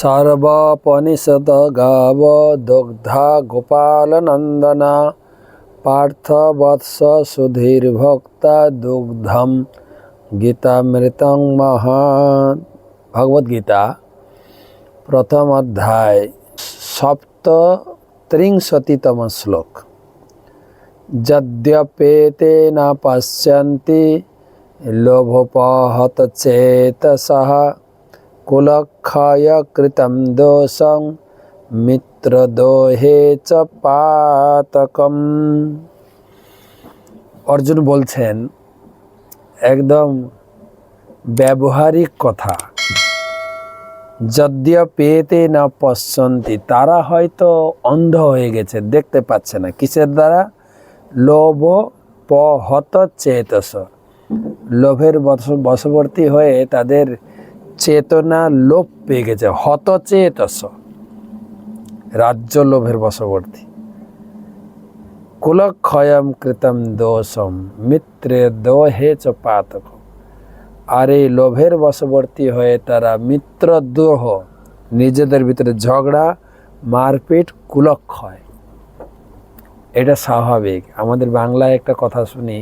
সর্বপনিষদ গাব দগ্ধা গোপালনন্দনা পার্থবৎস সুধীর ভক্তা দুগ্ধম গীতামৃতং মহান ভগবদ্গীতা প্রথম অধ্যায় সপ্তত্রিংশতিতম শ্লোক যদ্যপেতে না পশ্যন্তি লোভোপহত চেতসः কুলক্ষয় কৃতম দোষং মিত্রদোহে চ পাতকম অর্জুন বলছেন, একদম ব্যবহারিক কথা। যদ্য পেতে না পশ্যন্তি তারা হয়তো অন্ধ হয়ে গেছে, দেখতে পাচ্ছে না। কিসের দ্বারা? লোভ পহত চেতস। লোভের বশ- বশবর্তী হয়ে তাদের চেতনা লোপ পেয়ে গেছে হত চেতস রাজ্য লোভের বশবর্তী। কুলক্ষয়ম কৃতম দোষম, মিত্রে দোহে চ পাতক। আর এই লোভের বশবর্তী হয়ে তারা মিত্রদ্রোহ নিজেদের ভিতরে ঝগড়া, মারপিট, কুলক্ষয়। এটা স্বাভাবিক। আমাদের বাংলায় একটা কথা শুনি,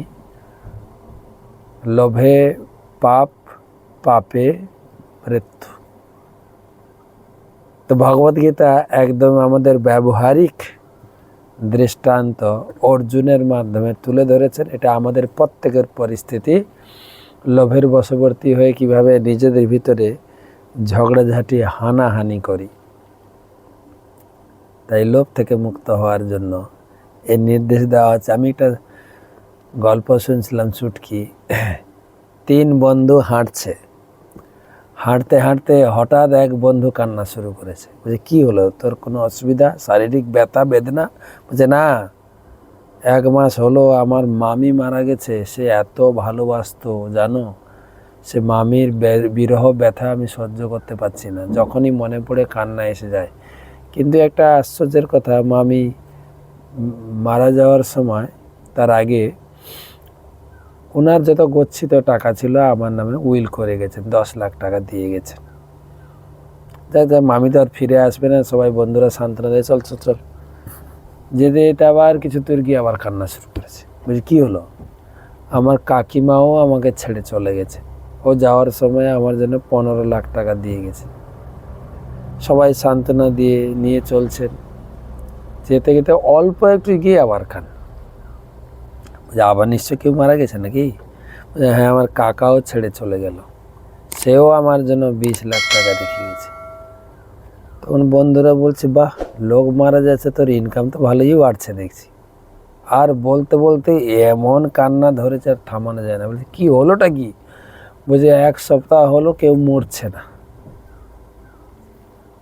লোভে পাপ, পাপে মৃত্যু তো ভগবদ্গীতা একদম আমাদের ব্যবহারিক দৃষ্টান্ত অর্জুনের মাধ্যমে তুলে ধরেছেন। এটা আমাদের প্রত্যেকের পরিস্থিতি। লোভের বশবর্তী হয়ে কীভাবে নিজেদের ভিতরে ঝগড়াঝাটি, হানাহানি করি। তাই লোভ থেকে মুক্ত হওয়ার জন্য এই নির্দেশ দেওয়া আছে। আমি একটা গল্প শুনছিলাম চুটকি তিন বন্ধু হাঁটছে। হাঁটতে হাঁটতে হঠাৎ এক বন্ধু কান্না শুরু করেছে। বলছে, কী হলো? তোর কোনো অসুবিধা? শারীরিক ব্যথা, বেদনা? বলছে, না। এক মাস হলো আমার মামি মারা গেছে। সে এত ভালোবাসতো, জানো? সে মামির বিরহ ব্যথা আমি সহ্য করতে পারছি না। যখনই মনে পড়ে কান্না এসে যায়। কিন্তু একটা আশ্চর্যের কথা, মামি মারা যাওয়ার সময়, তার আগে ওনার যত গচ্ছিত টাকা ছিল, আমার নামে উইল করে গেছেন, দশ লাখ টাকা দিয়ে গেছেন। যাই যাই মামি তো আর ফিরে আসবে না, সবাই বন্ধুরা সান্ত্বনা দেয়, চল চল চল। যেতে এটা আবার কিছু তোর গিয়ে আবার কান্না শুরু করেছে। বলছি, কী হলো? আমার কাকিমাও আমাকে ছেড়ে চলে গেছে। ও যাওয়ার সময় আমার জন্য পনেরো লাখ টাকা দিয়ে গেছে। সবাই সান্ত্বনা দিয়ে নিয়ে চলছেন। যেতে যেতে অল্প একটু গিয়ে আবার খান বলছে, আবার নিশ্চয় কেউ মারা গেছে নাকি? হ্যাঁ আমার কাকাও ছেড়ে চলে গেল। সেও আমার জন্য বিশ লাখ টাকা রেখে গেছে তখন বন্ধুরা বলছে বাহ লোক মারা যাচ্ছে তোর ইনকাম তো ভালোই বাড়ছে দেখছি। আর বলতে বলতে এমন কান্না ধরেছে আর থামানো যায় না। বলছে কি হলোটা কি? বুঝে এক সপ্তাহ হলো কেউ মরছে না।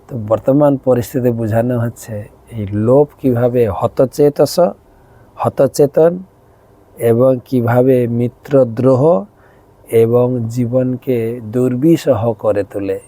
তো বর্তমান পরিস্থিতি বোঝানো হচ্ছে এই লোভ কীভাবে হতচেতস হতচেতন এবং কীভাবে মিত্রদ্রোহ এবং জীবনকে দুর্বিষহ করে তোলে।